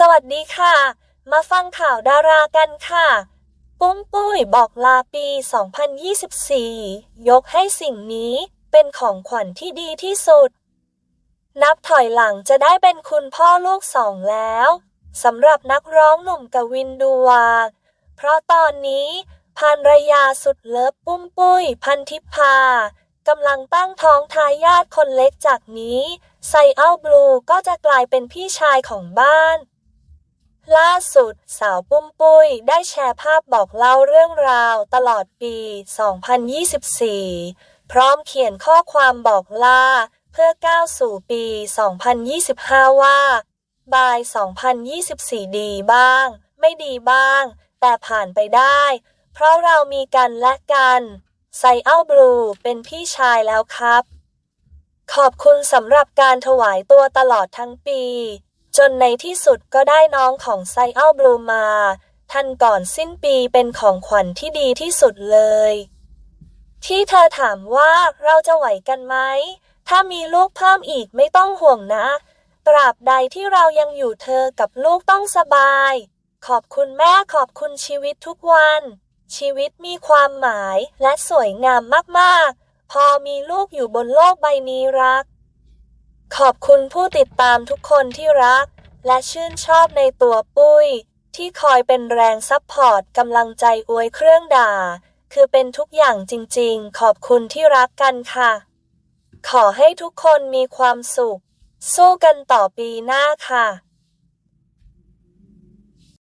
สวัสดีค่ะ มาฟังข่าวดารากันค่ะ ปุ้มปุ้ยบอกลาปี 2024 ยกให้สิ่งนี้เป็นของขวัญที่ดีที่สุด นับถอยหลังจะได้เป็นคุณพ่อลูกสองแล้วสำหรับนักร้องหนุ่มกวินดูวา เพราะตอนนี้ภรรยาสุดเลิฟปุ้มปุ้ย พันธิพากำลังตั้งท้องทายาทคนเล็กจากนี้ ไซเอ้าบลูก็จะกลายเป็นพี่ชายของบ้าน ล่าสุด สาวปุ้มปุ้ยได้แชร์ภาพบอกเล่าเรื่องราวตลอดปี 2024 พร้อมเขียนข้อความบอกลาเพื่อก้าวสู่ปี 2025 ว่า บาย 2024 ดีบ้าง ไม่ดีบ้าง แต่ผ่านไปได้ เพราะเรามีกันและกันไซเอ้าบลูเป็นพี่ชายแล้วครับ ขอบคุณสำหรับการถวายตัวตลอดทั้งปี จนในที่สุดก็ได้น้องของไซอ้าบลูมาท่านก่อนสิ้นปีเป็นของขวัญที่ดีที่สุดเลย ที่เธอถามว่าเราจะไหวกันไหม ถ้ามีลูกเพิ่มอีกไม่ต้องห่วงนะ ตราบใดที่เรายังอยู่เธอกับลูกต้องสบาย ขอบคุณแม่ขอบคุณชีวิตทุกวัน ชีวิตมีความหมายและสวยงามมากๆ พอมีลูกอยู่บนโลกใบนี้รัก ขอบคุณผู้ติดตามทุกคนที่รัก และชื่นชอบในตัวปุ้ย ที่คอยเป็นแรงซับพอร์ตกำลังใจอวยเครื่องด่า คือเป็นทุกอย่างจริงๆ ขอบคุณที่รักกันค่ะ ขอให้ทุกคนมีความสุข สู้กันต่อปีหน้าค่ะ